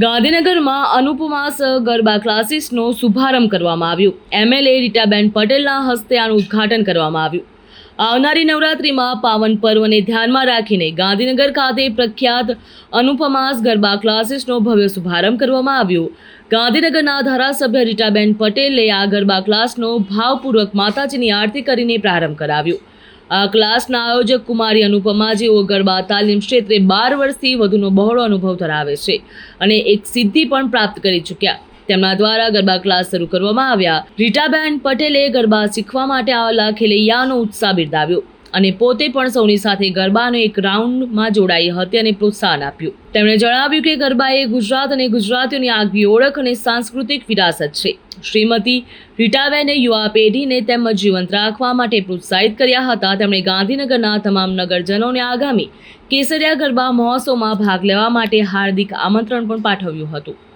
ગાંધીનગરમાં અનુપમાસ ગરબા ક્લાસીસનો શુભારંભ કરવામાં આવ્યો. એમએલએ રીટાબેન પટેલના હસ્તે આનું ઉદ્ઘાટન કરવામાં આવ્યું. આવનારી નવરાત્રિમાં પાવન પર્વને ધ્યાનમાં રાખીને ગાંધીનગર ખાતે પ્રખ્યાત અનુપમાસ ગરબા ક્લાસીસનો ભવ્ય શુભારંભ કરવામાં આવ્યો. ગાંધીનગરના ધારાસભ્ય રીટાબેન પટેલે આ ગરબા ક્લાસનો ભાવપૂર્વક માતાજીની આરતી કરીને પ્રારંભ કરાવ્યો. આ ક્લાસના આયોજક કુમારી અનુપમા જેઓ ગરબા તાલીમ ક્ષેત્રે બાર વર્ષથી વધુનો બહોળો અનુભવ ધરાવે છે અને એક સિદ્ધિ પણ પ્રાપ્ત કરી ચૂક્યા. તેમના દ્વારા ગરબા ક્લાસ શરૂ કરવામાં આવ્યા. રીટાબેન પટેલે ગરબા શીખવા માટે આવેલા ખેલૈયાનો ઉત્સાહ બિરદાવ્યો. અને પોતે પણ સૌની સાથે ગરબાનો એક રાઉન્ડમાં જોડાઈ હતી અને પ્રોત્સાહન આપ્યું. તેમણે જણાવ્યું કે ગરબા એ ગુજરાત અને ગુજરાતીઓની આગવી ઓળખ અને સાંસ્કૃતિક વિરાસત છે. શ્રીમતી રીટાબેને યુવા પેઢીને તેમજ જીવંત રાખવા માટે પ્રોત્સાહિત કર્યા હતા. તેમણે ગાંધીનગરના તમામ નગરજનોને આગામી કેસરિયા ગરબા મહોત્સવમાં ભાગ લેવા માટે હાર્દિક આમંત્રણ પણ પાઠવ્યું હતું.